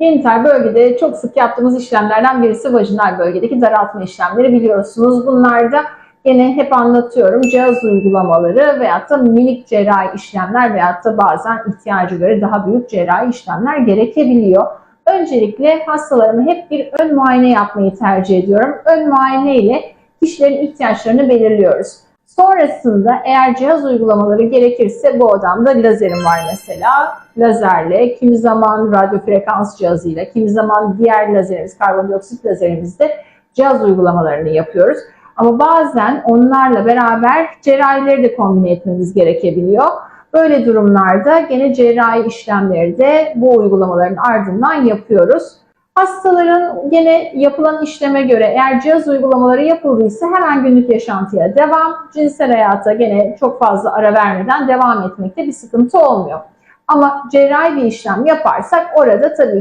Genital bölgede çok sık yaptığımız işlemlerden birisi vajinal bölgedeki daraltma işlemleri biliyorsunuz. Bunlarda gene hep anlatıyorum cihaz uygulamaları veyahut da minik cerrahi işlemler veyahut da bazen ihtiyacı göre daha büyük cerrahi işlemler gerekebiliyor. Öncelikle hastalarıma hep bir ön muayene yapmayı tercih ediyorum. Ön muayene ile kişilerin ihtiyaçlarını belirliyoruz. Sonrasında eğer cihaz uygulamaları gerekirse bu odamda lazerim var mesela. Lazerle, kimi zaman radyo frekans cihazıyla, kimi zaman diğer lazerimiz, karbondioksit lazerimizde cihaz uygulamalarını yapıyoruz. Ama bazen onlarla beraber cerrahileri de kombine etmemiz gerekebiliyor. Böyle durumlarda gene cerrahi işlemleri de bu uygulamaların ardından yapıyoruz. Hastaların gene yapılan işleme göre eğer cihaz uygulamaları yapıldıysa hemen günlük yaşantıya devam, cinsel hayata gene çok fazla ara vermeden devam etmekte bir sıkıntı olmuyor. Ama cerrahi bir işlem yaparsak orada tabii